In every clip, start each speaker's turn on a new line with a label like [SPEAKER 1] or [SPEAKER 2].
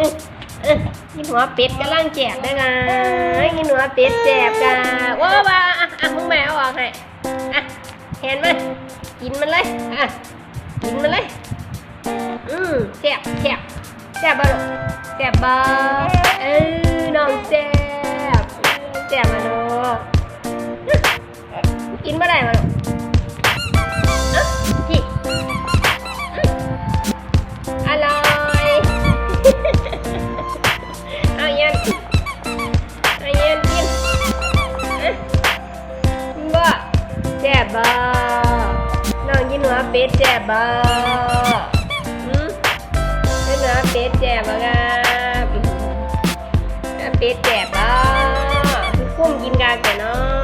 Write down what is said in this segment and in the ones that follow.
[SPEAKER 1] อื้ออกินหัวเป็ดกำลังแจกด้วยนะกินหัวเป็ดแจกกันว้าวว้าอะอะมึงแม่เอาออกให้อะเห็นไหมกินมันเลยอะกินมันเลย อืมแจบแจบแจบบ่ลูกแจบบ่เออน้องแจบแจบมาลูกกินบ่ได้มาลู เป็ดแจ่บบ่หืมกินหัวเป็ดแจ่บบ่ครับเป็ดแจ่บบ่คุ้มกินกันแต่เนาะ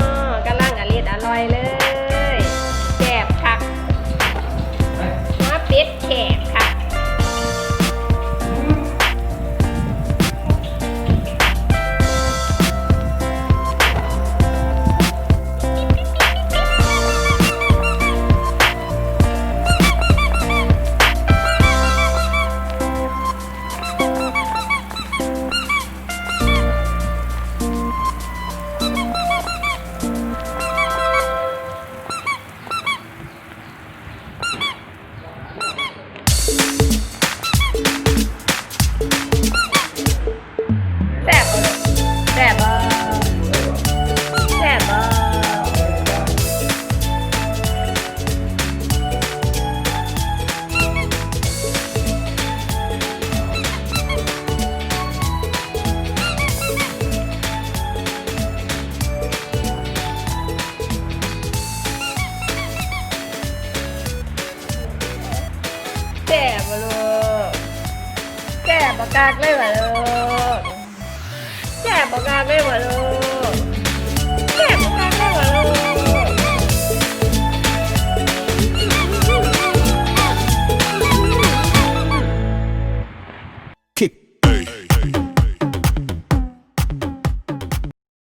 [SPEAKER 1] แซ่บบ่กากเลยบ่ลูกแสบบอกกากได้หมดเลย